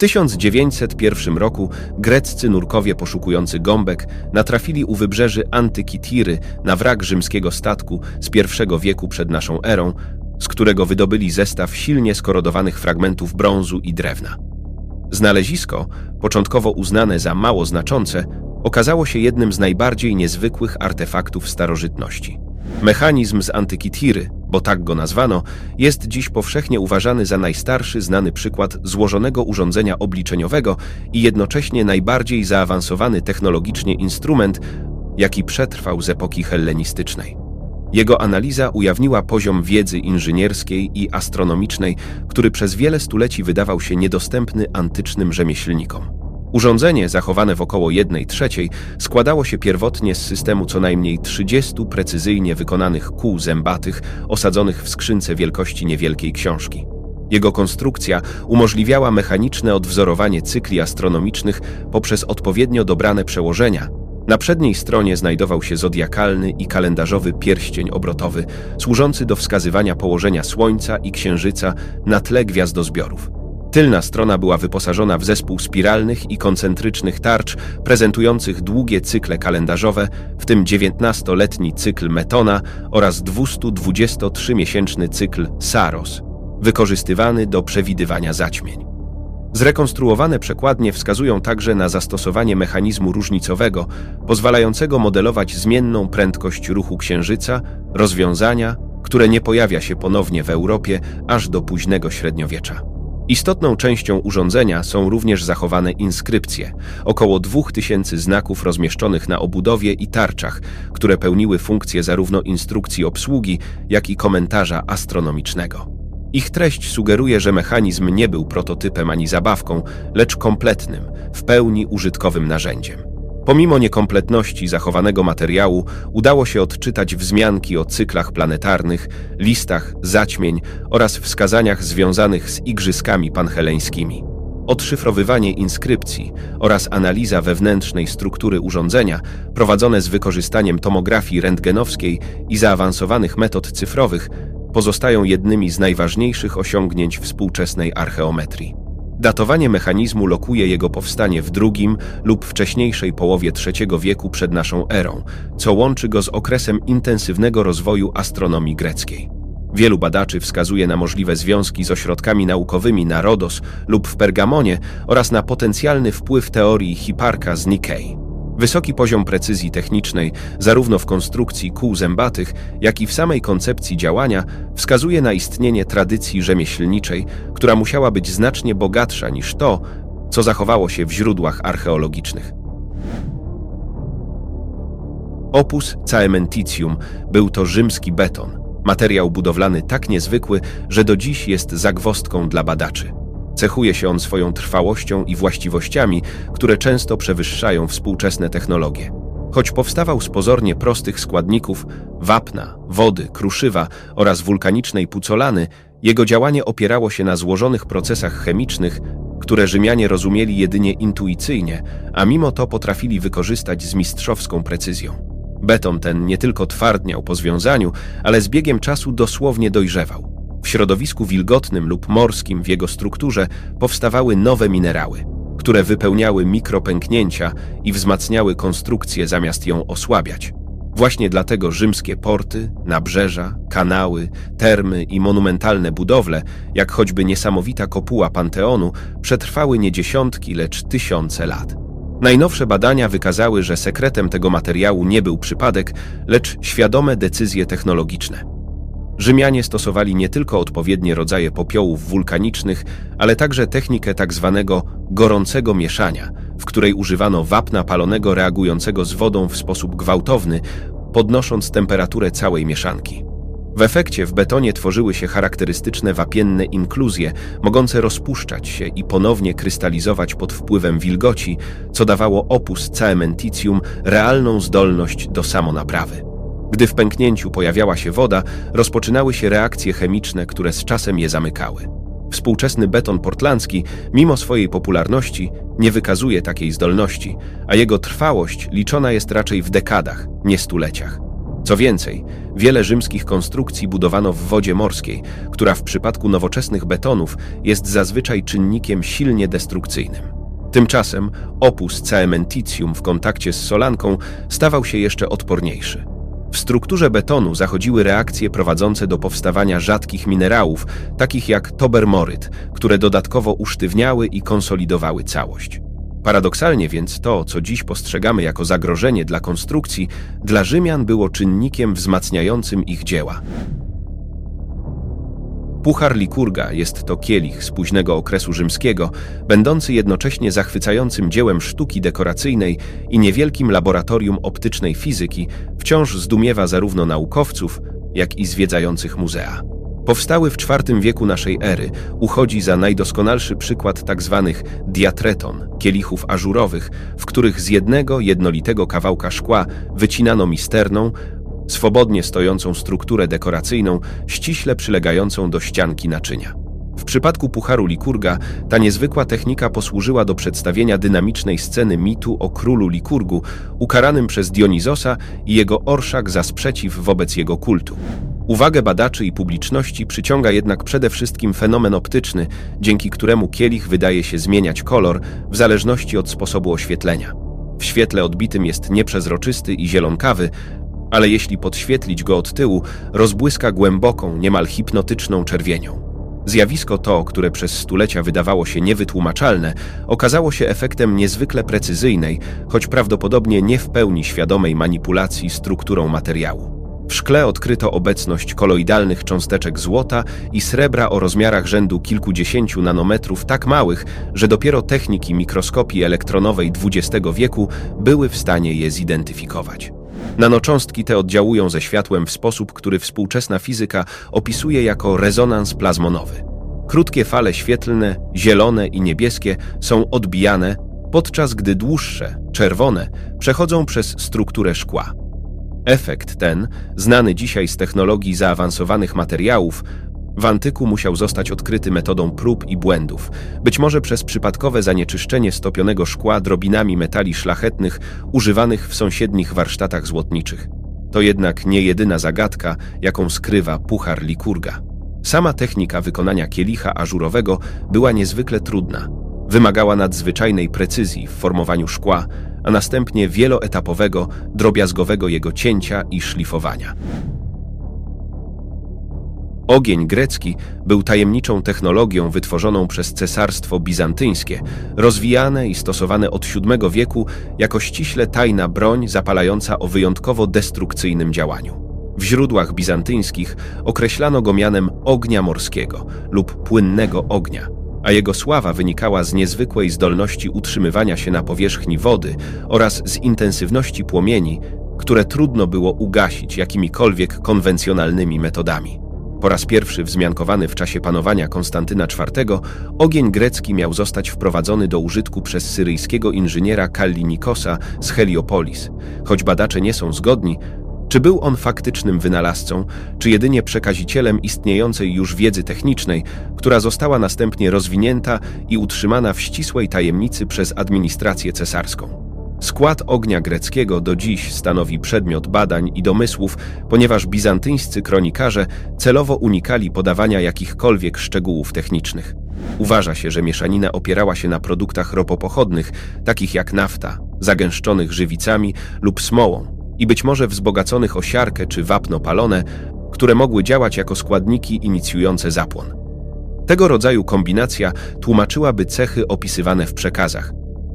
W 1901 roku greccy nurkowie poszukujący gąbek natrafili u wybrzeży Antyki Tiry na wrak rzymskiego statku z I wieku przed naszą erą, z którego wydobyli zestaw silnie skorodowanych fragmentów brązu i drewna. Znalezisko, początkowo uznane za mało znaczące, okazało się jednym z najbardziej niezwykłych artefaktów starożytności. Mechanizm z antyki Tiry, bo tak go nazwano, jest dziś powszechnie uważany za najstarszy znany przykład złożonego urządzenia obliczeniowego i jednocześnie najbardziej zaawansowany technologicznie instrument, jaki przetrwał z epoki hellenistycznej. Jego analiza ujawniła poziom wiedzy inżynierskiej i astronomicznej, który przez wiele stuleci wydawał się niedostępny antycznym rzemieślnikom. Urządzenie, zachowane w około 1 trzeciej, składało się pierwotnie z systemu co najmniej 30 precyzyjnie wykonanych kół zębatych osadzonych w skrzynce wielkości niewielkiej książki. Jego konstrukcja umożliwiała mechaniczne odwzorowanie cykli astronomicznych poprzez odpowiednio dobrane przełożenia. Na przedniej stronie znajdował się zodiakalny i kalendarzowy pierścień obrotowy, służący do wskazywania położenia Słońca i Księżyca na tle gwiazdozbiorów. Tylna strona była wyposażona w zespół spiralnych i koncentrycznych tarcz prezentujących długie cykle kalendarzowe, w tym 19-letni cykl Metona oraz 223-miesięczny cykl Saros, wykorzystywany do przewidywania zaćmień. Zrekonstruowane przekładnie wskazują także na zastosowanie mechanizmu różnicowego, pozwalającego modelować zmienną prędkość ruchu Księżyca, rozwiązania, które nie pojawia się ponownie w Europie aż do późnego średniowiecza. Istotną częścią urządzenia są również zachowane inskrypcje, około 2000 znaków rozmieszczonych na obudowie i tarczach, które pełniły funkcję zarówno instrukcji obsługi, jak i komentarza astronomicznego. Ich treść sugeruje, że mechanizm nie był prototypem ani zabawką, lecz kompletnym, w pełni użytkowym narzędziem. Pomimo niekompletności zachowanego materiału, udało się odczytać wzmianki o cyklach planetarnych, listach zaćmień oraz wskazaniach związanych z igrzyskami panheleńskimi. Odszyfrowywanie inskrypcji oraz analiza wewnętrznej struktury urządzenia, prowadzone z wykorzystaniem tomografii rentgenowskiej i zaawansowanych metod cyfrowych, pozostają jednymi z najważniejszych osiągnięć współczesnej archeometrii. Datowanie mechanizmu lokuje jego powstanie w drugim lub wcześniejszej połowie III wieku przed naszą erą, co łączy go z okresem intensywnego rozwoju astronomii greckiej. Wielu badaczy wskazuje na możliwe związki z ośrodkami naukowymi na Rodos lub w Pergamonie oraz na potencjalny wpływ teorii Hiparka z Nikei. Wysoki poziom precyzji technicznej, zarówno w konstrukcji kół zębatych, jak i w samej koncepcji działania, wskazuje na istnienie tradycji rzemieślniczej, która musiała być znacznie bogatsza niż to, co zachowało się w źródłach archeologicznych. Opus caementicium był to rzymski beton, materiał budowlany tak niezwykły, że do dziś jest zagwostką dla badaczy. Cechuje się on swoją trwałością i właściwościami, które często przewyższają współczesne technologie. Choć powstawał z pozornie prostych składników wapna, wody, kruszywa oraz wulkanicznej pucolany, jego działanie opierało się na złożonych procesach chemicznych, które Rzymianie rozumieli jedynie intuicyjnie, a mimo to potrafili wykorzystać z mistrzowską precyzją. Beton ten nie tylko twardniał po związaniu, ale z biegiem czasu dosłownie dojrzewał. Środowisku wilgotnym lub morskim w jego strukturze powstawały nowe minerały, które wypełniały mikropęknięcia i wzmacniały konstrukcję zamiast ją osłabiać. Właśnie dlatego rzymskie porty, nabrzeża, kanały, termy i monumentalne budowle, jak choćby niesamowita kopuła Panteonu, przetrwały nie dziesiątki, lecz tysiące lat. Najnowsze badania wykazały, że sekretem tego materiału nie był przypadek, lecz świadome decyzje technologiczne. Rzymianie stosowali nie tylko odpowiednie rodzaje popiołów wulkanicznych, ale także technikę. Tak gorącego mieszania, w której używano wapna palonego reagującego z wodą w sposób gwałtowny, podnosząc temperaturę całej mieszanki. W efekcie w betonie tworzyły się charakterystyczne wapienne inkluzje, mogące rozpuszczać się i ponownie krystalizować pod wpływem wilgoci, co dawało opus caementicium realną zdolność do samonaprawy. Gdy w pęknięciu pojawiała się woda, rozpoczynały się reakcje chemiczne, które z czasem je zamykały. Współczesny beton portlandzki, mimo swojej popularności, nie wykazuje takiej zdolności, a jego trwałość liczona jest raczej w dekadach, nie stuleciach. Co więcej, wiele rzymskich konstrukcji budowano w wodzie morskiej, która w przypadku nowoczesnych betonów jest zazwyczaj czynnikiem silnie destrukcyjnym. Tymczasem opus cementitium w kontakcie z solanką stawał się jeszcze odporniejszy. W strukturze betonu zachodziły reakcje prowadzące do powstawania rzadkich minerałów, takich jak tobermoryt, które dodatkowo usztywniały i konsolidowały całość. Paradoksalnie więc to, co dziś postrzegamy jako zagrożenie dla konstrukcji, dla Rzymian było czynnikiem wzmacniającym ich dzieła. Puchar Likurga jest to kielich z późnego okresu rzymskiego, będący jednocześnie zachwycającym dziełem sztuki dekoracyjnej i niewielkim laboratorium optycznej fizyki, wciąż zdumiewa zarówno naukowców, jak i zwiedzających muzea. Powstały w IV wieku naszej ery, uchodzi za najdoskonalszy przykład tzw. Tak diatreton, kielichów ażurowych, w których z jednego jednolitego kawałka szkła wycinano misterną, swobodnie stojącą strukturę dekoracyjną, ściśle przylegającą do ścianki naczynia. W przypadku pucharu Likurga ta niezwykła technika posłużyła do przedstawienia dynamicznej sceny mitu o królu Likurgu, ukaranym przez Dionizosa i jego orszak za sprzeciw wobec jego kultu. Uwagę badaczy i publiczności przyciąga jednak przede wszystkim fenomen optyczny, dzięki któremu kielich wydaje się zmieniać kolor w zależności od sposobu oświetlenia. W świetle odbitym jest nieprzezroczysty i zielonkawy, ale jeśli podświetlić go od tyłu, rozbłyska głęboką, niemal hipnotyczną czerwienią. Zjawisko to, które przez stulecia wydawało się niewytłumaczalne, okazało się efektem niezwykle precyzyjnej, choć prawdopodobnie nie w pełni świadomej manipulacji strukturą materiału. W szkle odkryto obecność koloidalnych cząsteczek złota i srebra o rozmiarach rzędu kilkudziesięciu nanometrów tak małych, że dopiero techniki mikroskopii elektronowej XX wieku były w stanie je zidentyfikować. Nanocząstki te oddziałują ze światłem w sposób, który współczesna fizyka opisuje jako rezonans plazmonowy. Krótkie fale świetlne, zielone i niebieskie są odbijane, podczas gdy dłuższe, czerwone, przechodzą przez strukturę szkła. Efekt ten, znany dzisiaj z technologii zaawansowanych materiałów, w antyku musiał zostać odkryty metodą prób i błędów, być może przez przypadkowe zanieczyszczenie stopionego szkła drobinami metali szlachetnych używanych w sąsiednich warsztatach złotniczych. To jednak nie jedyna zagadka, jaką skrywa puchar Likurga. Sama technika wykonania kielicha ażurowego była niezwykle trudna. Wymagała nadzwyczajnej precyzji w formowaniu szkła, a następnie wieloetapowego, drobiazgowego jego cięcia i szlifowania. Ogień grecki był tajemniczą technologią wytworzoną przez Cesarstwo Bizantyńskie, rozwijane i stosowane od VII wieku jako ściśle tajna broń zapalająca o wyjątkowo destrukcyjnym działaniu. W źródłach bizantyńskich określano go mianem ognia morskiego lub płynnego ognia, a jego sława wynikała z niezwykłej zdolności utrzymywania się na powierzchni wody oraz z intensywności płomieni, które trudno było ugasić jakimikolwiek konwencjonalnymi metodami. Po raz pierwszy wzmiankowany w czasie panowania Konstantyna IV, ogień grecki miał zostać wprowadzony do użytku przez syryjskiego inżyniera Kallinikosa z Heliopolis. Choć badacze nie są zgodni, czy był on faktycznym wynalazcą, czy jedynie przekazicielem istniejącej już wiedzy technicznej, która została następnie rozwinięta i utrzymana w ścisłej tajemnicy przez administrację cesarską. Skład ognia greckiego do dziś stanowi przedmiot badań i domysłów, ponieważ bizantyńscy kronikarze celowo unikali podawania jakichkolwiek szczegółów technicznych. Uważa się, że mieszanina opierała się na produktach ropopochodnych, takich jak nafta, zagęszczonych żywicami lub smołą i być może wzbogaconych o siarkę czy wapno palone, które mogły działać jako składniki inicjujące zapłon. Tego rodzaju kombinacja tłumaczyłaby cechy opisywane w przekazach,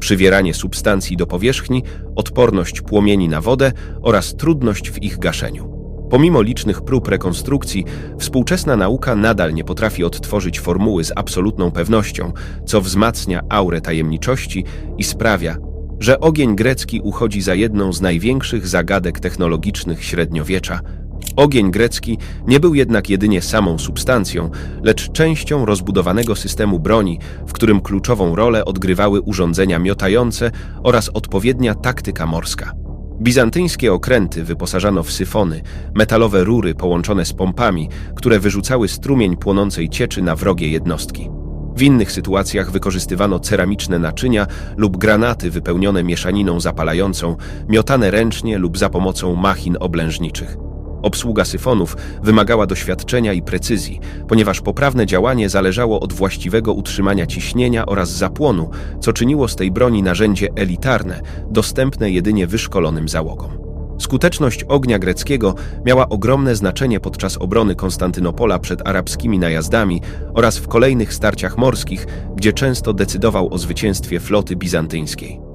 przywieranie substancji do powierzchni, odporność płomieni na wodę oraz trudność w ich gaszeniu. Pomimo licznych prób rekonstrukcji, współczesna nauka nadal nie potrafi odtworzyć formuły z absolutną pewnością, co wzmacnia aurę tajemniczości i sprawia, że ogień grecki uchodzi za jedną z największych zagadek technologicznych średniowiecza – Ogień grecki nie był jednak jedynie samą substancją, lecz częścią rozbudowanego systemu broni, w którym kluczową rolę odgrywały urządzenia miotające oraz odpowiednia taktyka morska. Bizantyńskie okręty wyposażano w syfony, metalowe rury połączone z pompami, które wyrzucały strumień płonącej cieczy na wrogie jednostki. W innych sytuacjach wykorzystywano ceramiczne naczynia lub granaty wypełnione mieszaniną zapalającą, miotane ręcznie lub za pomocą machin oblężniczych. Obsługa syfonów wymagała doświadczenia i precyzji, ponieważ poprawne działanie zależało od właściwego utrzymania ciśnienia oraz zapłonu, co czyniło z tej broni narzędzie elitarne, dostępne jedynie wyszkolonym załogom. Skuteczność ognia greckiego miała ogromne znaczenie podczas obrony Konstantynopola przed arabskimi najazdami oraz w kolejnych starciach morskich, gdzie często decydował o zwycięstwie floty bizantyjskiej.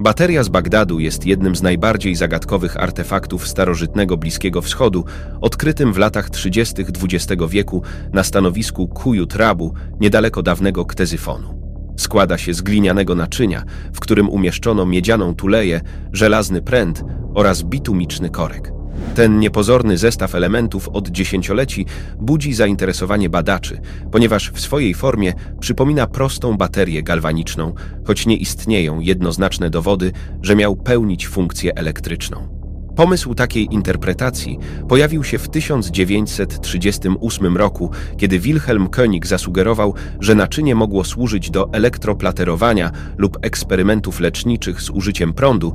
Bateria z Bagdadu jest jednym z najbardziej zagadkowych artefaktów starożytnego Bliskiego Wschodu, odkrytym w latach 30. XX wieku na stanowisku Kujut Rabu, niedaleko dawnego Ktezyfonu. Składa się z glinianego naczynia, w którym umieszczono miedzianą tuleję, żelazny pręt oraz bitumiczny korek. Ten niepozorny zestaw elementów od dziesięcioleci budzi zainteresowanie badaczy, ponieważ w swojej formie przypomina prostą baterię galwaniczną, choć nie istnieją jednoznaczne dowody, że miał pełnić funkcję elektryczną. Pomysł takiej interpretacji pojawił się w 1938 roku, kiedy Wilhelm König zasugerował, że naczynie mogło służyć do elektroplaterowania lub eksperymentów leczniczych z użyciem prądu,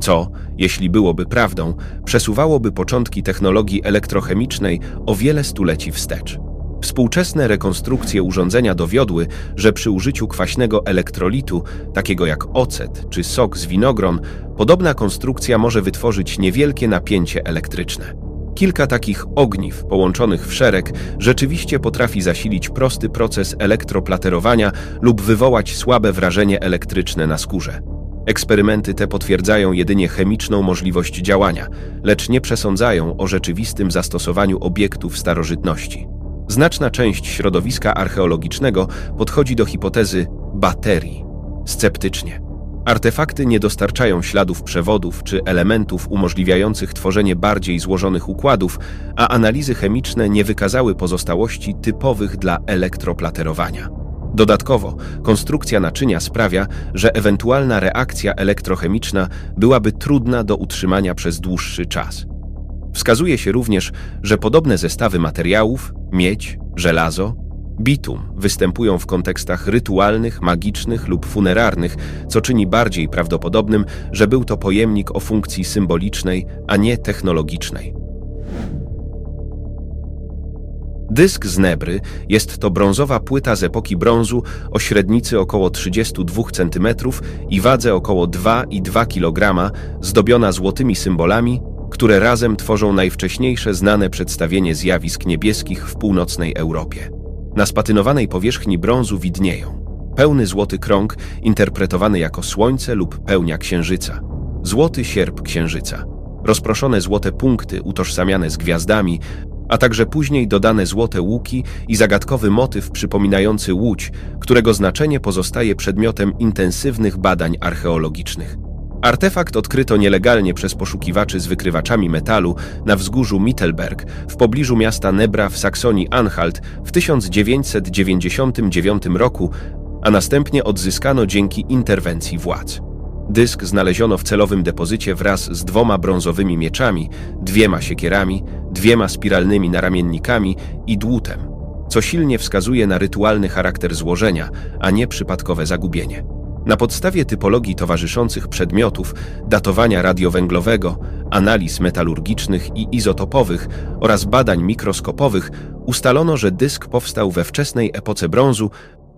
co, jeśli byłoby prawdą, przesuwałoby początki technologii elektrochemicznej o wiele stuleci wstecz. Współczesne rekonstrukcje urządzenia dowiodły, że przy użyciu kwaśnego elektrolitu, takiego jak ocet czy sok z winogron, podobna konstrukcja może wytworzyć niewielkie napięcie elektryczne. Kilka takich ogniw połączonych w szereg rzeczywiście potrafi zasilić prosty proces elektroplaterowania lub wywołać słabe wrażenie elektryczne na skórze. Eksperymenty te potwierdzają jedynie chemiczną możliwość działania, lecz nie przesądzają o rzeczywistym zastosowaniu obiektów starożytności. Znaczna część środowiska archeologicznego podchodzi do hipotezy baterii sceptycznie. Artefakty nie dostarczają śladów przewodów czy elementów umożliwiających tworzenie bardziej złożonych układów, a analizy chemiczne nie wykazały pozostałości typowych dla elektroplaterowania. Dodatkowo, konstrukcja naczynia sprawia, że ewentualna reakcja elektrochemiczna byłaby trudna do utrzymania przez dłuższy czas. Wskazuje się również, że podobne zestawy materiałów miedź, żelazo, bitum występują w kontekstach rytualnych, magicznych lub funerarnych, co czyni bardziej prawdopodobnym, że był to pojemnik o funkcji symbolicznej, a nie technologicznej. Dysk z Nebry jest to brązowa płyta z epoki brązu o średnicy około 32 cm i wadze około 2,2 kg, zdobiona złotymi symbolami, które razem tworzą najwcześniejsze znane przedstawienie zjawisk niebieskich w północnej Europie. Na spatynowanej powierzchni brązu widnieją pełny złoty krąg interpretowany jako słońce lub pełnia księżyca, złoty sierp księżyca, rozproszone złote punkty utożsamiane z gwiazdami, a także później dodane złote łuki i zagadkowy motyw przypominający łódź, którego znaczenie pozostaje przedmiotem intensywnych badań archeologicznych. Artefakt odkryto nielegalnie przez poszukiwaczy z wykrywaczami metalu na wzgórzu Mittelberg w pobliżu miasta Nebra w Saksonii-Anhalt w 1999 roku, a następnie odzyskano dzięki interwencji władz. Dysk znaleziono w celowym depozycie wraz z dwoma brązowymi mieczami, dwiema siekierami, dwiema spiralnymi naramiennikami i dłutem, co silnie wskazuje na rytualny charakter złożenia, a nie przypadkowe zagubienie. Na podstawie typologii towarzyszących przedmiotów, datowania radiowęglowego, analiz metalurgicznych i izotopowych oraz badań mikroskopowych ustalono, że dysk powstał we wczesnej epoce brązu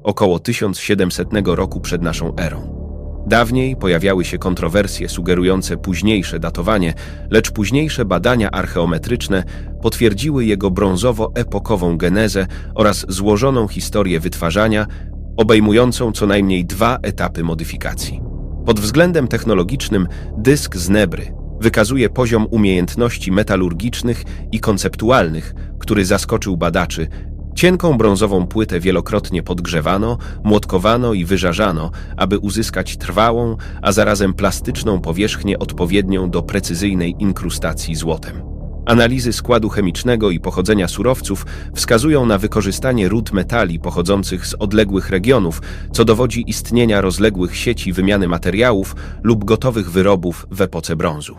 około 1700 roku przed naszą erą. Dawniej pojawiały się kontrowersje sugerujące późniejsze datowanie, lecz późniejsze badania archeometryczne potwierdziły jego brązowo-epokową genezę oraz złożoną historię wytwarzania, obejmującą co najmniej dwa etapy modyfikacji. Pod względem technologicznym dysk z Nebry wykazuje poziom umiejętności metalurgicznych i konceptualnych, który zaskoczył badaczy, Cienką brązową płytę wielokrotnie podgrzewano, młotkowano i wyżarzano, aby uzyskać trwałą, a zarazem plastyczną powierzchnię odpowiednią do precyzyjnej inkrustacji złotem. Analizy składu chemicznego i pochodzenia surowców wskazują na wykorzystanie ród metali pochodzących z odległych regionów, co dowodzi istnienia rozległych sieci wymiany materiałów lub gotowych wyrobów w epoce brązu.